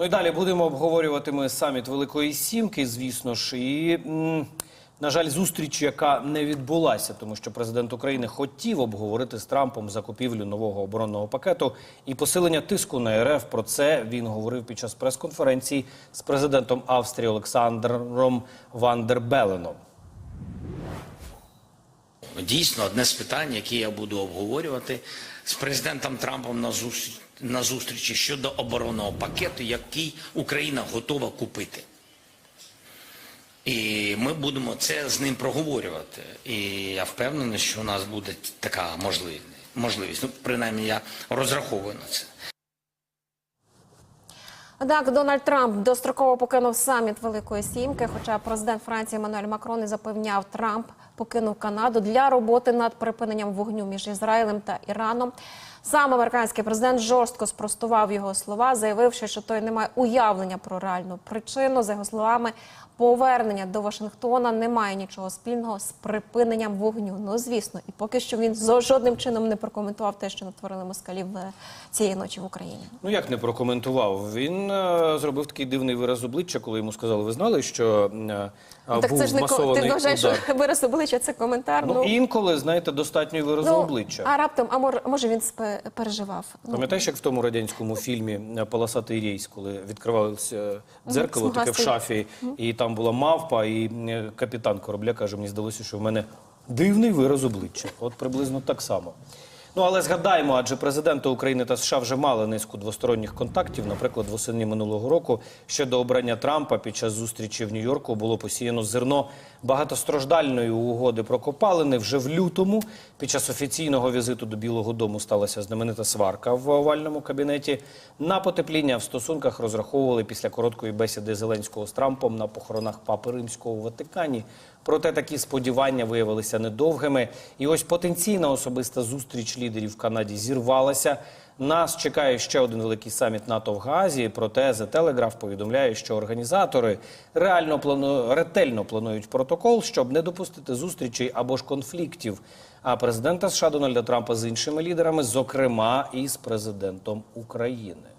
Ну і далі будемо обговорювати ми саміт Великої Сімки, звісно ж, і на жаль, зустріч, яка не відбулася, тому що президент України хотів обговорити з Трампом закупівлю нового оборонного пакету і посилення тиску на РФ. Про це він говорив під час прес-конференції з президентом Австрії Олександром Вандербеленом. Беленом. Дійсно, одне з питань, які я буду обговорювати з президентом Трампом на зустріч на зустрічі щодо оборонного пакету, який Україна готова купити. І ми будемо це з ним проговорювати. І я впевнений, що у нас буде така можливість. Ну, принаймні, я розраховую на це. Так, Дональд Трамп достроково покинув саміт Великої Сімки. Хоча президент Франції Мануель Макрон і запевняв, Трамп покинув Канаду для роботи над припиненням вогню між Ізраїлем та Іраном. Сам американський президент жорстко спростував його слова, заявивши, що той не має уявлення про реальну причину. За його словами, повернення до Вашингтона не має нічого спільного з припиненням вогню. Ну звісно, і поки що він жодним чином не прокоментував те, що натворили москалі в цієї ночі в Україні. Ну як не прокоментував? Він е, зробив такий дивний вираз обличчя, коли йому сказали, ви знали, що е, Ну, так був це ж не ко- ти вважаєш, удар. що вираз обличчя це коментар. Ну, інколи, знаєте, достатньо і виразу обличчя. а раптом, а може, може він спе- переживав. Ну, Пам'ятаєш, як в тому радянському фільмі е, Полосатий рейс, коли відкривалося дзеркало таке в смугастий. шафі, і там була мавпа, і е, капітан корабля каже: мені здалося, що в мене дивний вираз обличчя. От приблизно так само. Ну але згадаємо, адже президенти України та США вже мали низку двосторонніх контактів. Наприклад, восени минулого року щодо обрання Трампа під час зустрічі в Нью-Йорку було посіяно зерно багатостраждальної угоди про копалини. Вже в лютому, під час офіційного візиту до Білого Дому, сталася знаменита сварка в овальному кабінеті. На потепління в стосунках розраховували після короткої бесіди Зеленського з Трампом на похоронах Папи Римського у Ватикані. Проте такі сподівання виявилися недовгими. І ось потенційна особиста зустріч лідерів в Канаді зірвалася. Нас чекає ще один великий саміт НАТО в Гаазі. Проте The Telegraph повідомляє, що організатори реально плану... ретельно планують протокол, щоб не допустити зустрічей або ж конфліктів. А президента США Дональда Трампа з іншими лідерами, зокрема і з президентом України.